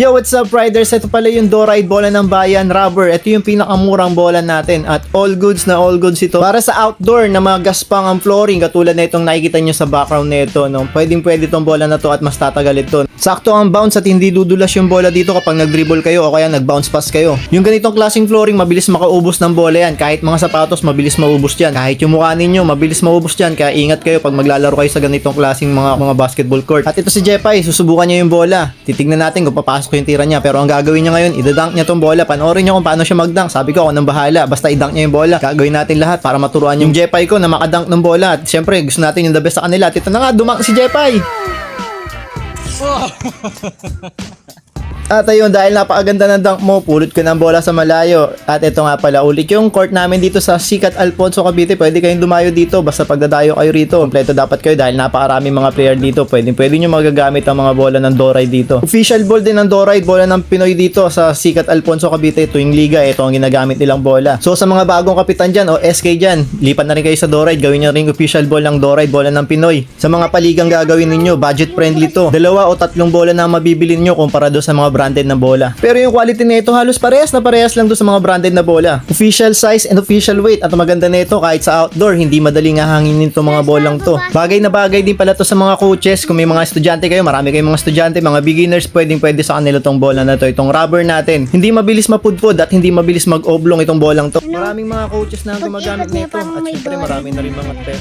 Yo, what's up riders? Ito pala yung Doride bola ng bayan, rubber. Ito yung pinakamurang bola natin at all goods na all goods ito. Para sa outdoor na mga gaspang ang flooring katulad na itong nakikita nyo sa background nito. No? Pwedeng pwede itong bola na to at mas tatagal ito. Sakto ang bounce at hindi dudulas yung bola dito kapag nag-dribble kayo o kaya nag-bounce pass kayo. Yung ganitong klaseng flooring, mabilis makaubos ng bola yan. Kahit mga sapatos, mabilis maubos yan. Kahit yung mukha ninyo, mabilis maubos yan. Kaya ingat kayo pag maglalaro kayo sa ganitong klaseng mga, mga basketball court. At ito si Jepay, susubukan niya yung bola. Titignan natin kung papasok yung tira niya. Pero ang gagawin niya ngayon, idadunk niya tong bola. Panoorin niyo kung paano siya magdunk. Sabi ko, ako nang bahala. Basta idunk niya yung bola. Gagawin natin lahat para maturuan yung Jepay ko na makadunk ng bola. At syempre, gusto natin yung the best sa kanila. At ito na nga, dumunk si Jepay. At ayun, dahil napakaganda ng dunk mo, pulot ko ng bola sa malayo. At ito nga pala, ulit yung court namin dito sa Sikat Alfonso Cavite. Pwede kayong dumayo dito, basta pagdadayo kayo rito. Kompleto dapat kayo dahil napakaraming mga player dito. Pwede, pwede nyo magagamit ang mga bola ng Doride dito. Official ball din ng Doride, bola ng Pinoy dito sa Sikat Alfonso Cavite. Tuwing liga, ito ang ginagamit nilang bola. So sa mga bagong kapitan dyan o SK dyan, lipat na rin kayo sa Doride. Gawin nyo rin official ball ng Doride, bola ng Pinoy. Sa mga paligang gagawin ninyo, budget friendly to. Dalawa o tatlong bola na mabibili nyo kumpara do sa mga branded na bola. Pero yung quality nito halos parehas na parehas lang do sa mga branded na bola. Official size and official weight at maganda nito kahit sa outdoor hindi madaling hahanginin itong mga bolang to. Bagay na bagay din pala to sa mga coaches kung may mga estudyante kayo, marami kayong mga estudyante, mga beginners, pwedeng pwede sa kanila tong bola na to, itong rubber natin. Hindi mabilis mapudpud at hindi mabilis mag-oblong itong bolang to. Maraming mga coaches na gumagamit nito at syempre marami na rin mga te.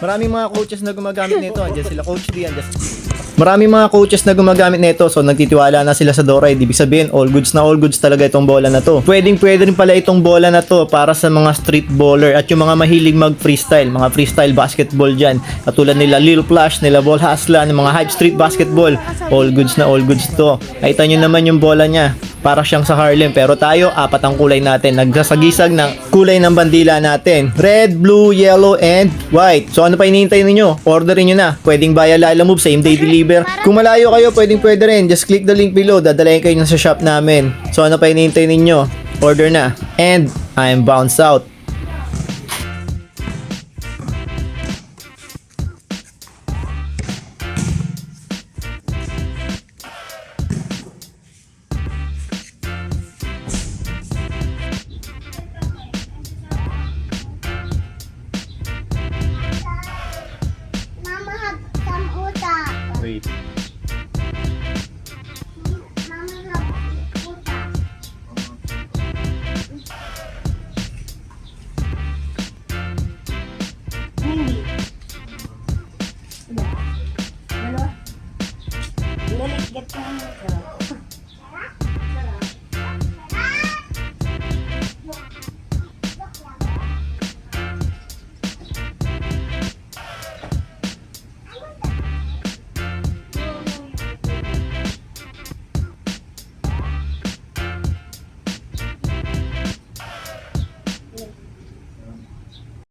Maraming mga coaches na gumagamit nito. Andiyan sila coach D, andiyan Maraming mga coaches na gumagamit nito so nagtitiwala na sila sa Doride. Ibig sabihin, all goods na all goods talaga itong bola na to. Pwedeng pwede rin pala itong bola na to para sa mga street baller at yung mga mahilig mag freestyle, mga freestyle basketball dyan. Katulad nila Lil Flash, nila Ball Haslan, yung mga hype street basketball. All goods na all goods to. Nakita nyo naman yung bola niya. Para siyang sa Harlem pero tayo apat ang kulay natin. Nagsasagisag ng kulay ng bandila natin. Red, blue, yellow, and white. So ano pa hinihintay ninyo? Orderin nyo na. Pwedeng via Lala Move, same day deliver. Kung malayo kayo, pwedeng pwede rin. Just click the link below. Dadalayan kayo na sa shop namin. So ano pa hinihintay ninyo? Order na. And I'm bounced out. Wait. Dalawa. Dalawa. Dalawa. Dalawa.